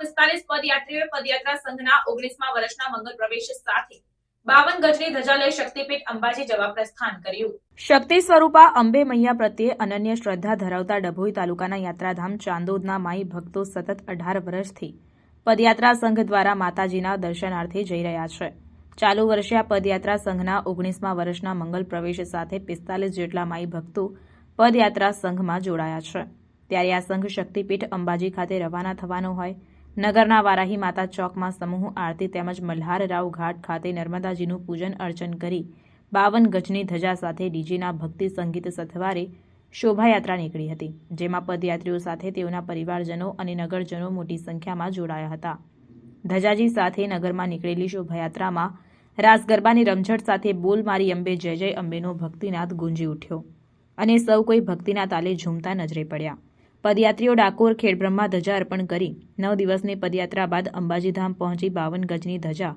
પિસ્તાલીસ પદયાત્રીઓએ પદયાત્રા સંઘના ઓગણીસમા વર્ષના મંગળ પ્રવેશ સાથે બાવન ગજની ધજા લઈ શક્તિપીઠ અંબાજી જવા પ્રસ્થાન કર્યું. શક્તિ સ્વરૂપા અંબે મૈયા પ્રત્યે અનન્ય શ્રદ્ધા ધરાવતા ડભોઈ તાલુકાના યાત્રાધામ ચાંદોદના માઈ ભક્તો સતત અઢાર વર્ષથી પદયાત્રા સંઘ દ્વારા માતાજીના દર્શનાર્થે જઈ રહ્યા છે. ચાલુ વર્ષે આ પદયાત્રા સંઘના ઓગણીસમા વર્ષના મંગલ પ્રવેશ સાથે પિસ્તાલીસ જેટલા માઈ ભક્તો પદયાત્રા સંઘમાં જોડાયા છે. ત્યારે આ સંઘ શક્તિપીઠ અંબાજી ખાતે રવાના થવાનો હોય નગરના વારાહી માતા ચોકમાં સમૂહ આરતી તેમજ મલ્હારરાવ ઘાટ ખાતે નર્મદાજીનું પૂજન અર્ચન કરી બાવન ગજની ધજા સાથે ડીજેના ભક્તિ સંગીત સથવારે શોભાયાત્રા નીકળી હતી, જેમાં પદયાત્રીઓ સાથે તેઓના પરિવારજનો અને નગરજનો મોટી સંખ્યામાં જોડાયા હતા. ધજાજી સાથે નગરમાં નીકળેલી શોભાયાત્રામાં રાસ ગરબાની રમઝટ સાથે બોલ મારી અંબે, જય જય અંબેનો ભક્તિનાથ ગુંજી ઉઠ્યો અને સૌ કોઈ ભક્તિના તાલે ઝૂમતા નજરે પડ્યા. પદયાત્રીઓ ડાકોર ખેડબ્રહ્મા ધજા અર્પણ કરી. નવ દિવસની પદયાત્રા બાદ અંબાજીધામ પહોંચી બાવન ગજની ધજા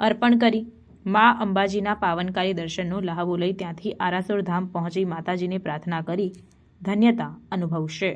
અર્પણ કરી. મા અંબાજીના પાવનકારી દર્શનનો લહાવો લઈ ત્યાંથી આરાસુર ધામ પહોંચી માતાજીને પ્રાર્થના કરી. ધન્યતા અનુભવશે.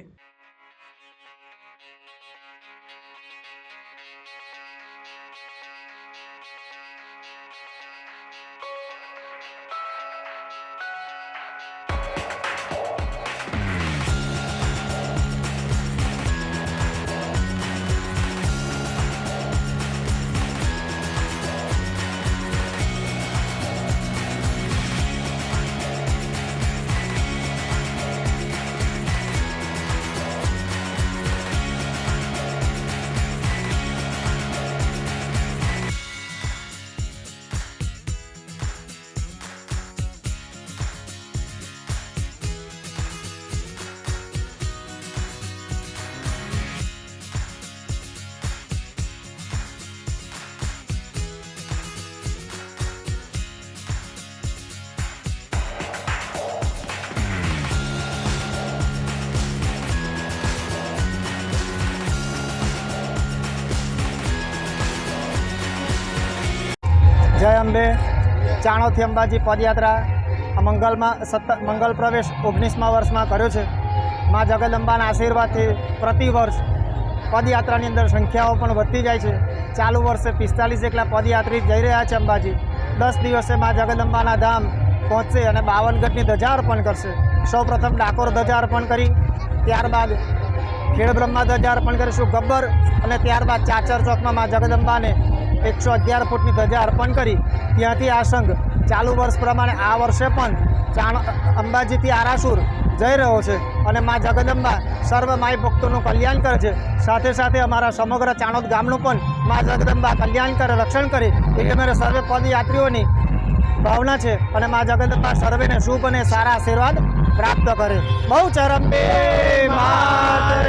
જય અંબે, ચાણોથી અંબાજી પદયાત્રા. મંગલમાં સત્ત મંગલ પ્રવેશ ઓગણીસમા વર્ષમાં કર્યો છે. મા જગદંબાના આશીર્વાદથી પ્રતિ વર્ષ પદયાત્રાની અંદર સંખ્યાઓ પણ વધતી જાય છે. ચાલુ વર્ષે પિસ્તાલીસ જેટલા પદયાત્રી જઈ રહ્યા છે અંબાજી. દસ દિવસે મા જગદંબાના ધામ પહોંચશે અને બાવનગઢની ધજા અર્પણ કરશે. સૌપ્રથમ ડાકોર ધજા અર્પણ કરી, ત્યારબાદ ખેડબ્રહ્મા ધજા અર્પણ કરીશું, ગબ્બર અને ત્યારબાદ ચાચર ચોકમાં મા જગદંબાને એકસો અગિયાર ફૂટની ધજા અર્પણ કરી. ત્યાંથી આ સંઘ ચાલુ વર્ષ પ્રમાણે આ વર્ષે પણ ચાણ, અંબાજીથી આરાસુર જઈ રહ્યો છે અને મા જગદંબા સર્વ માય ભક્તોનું કલ્યાણ કરે છે. સાથે સાથે અમારા સમગ્ર ચાણોદ ગામનું પણ મા જગદંબા કલ્યાણ કરે, રક્ષણ કરે. એટલે મારે સર્વે પદયાત્રીઓની ભાવના છે અને મા જગદંબા સર્વેને શુભ અને સારા આશીર્વાદ પ્રાપ્ત કરે. બહુ ચરમ બે મા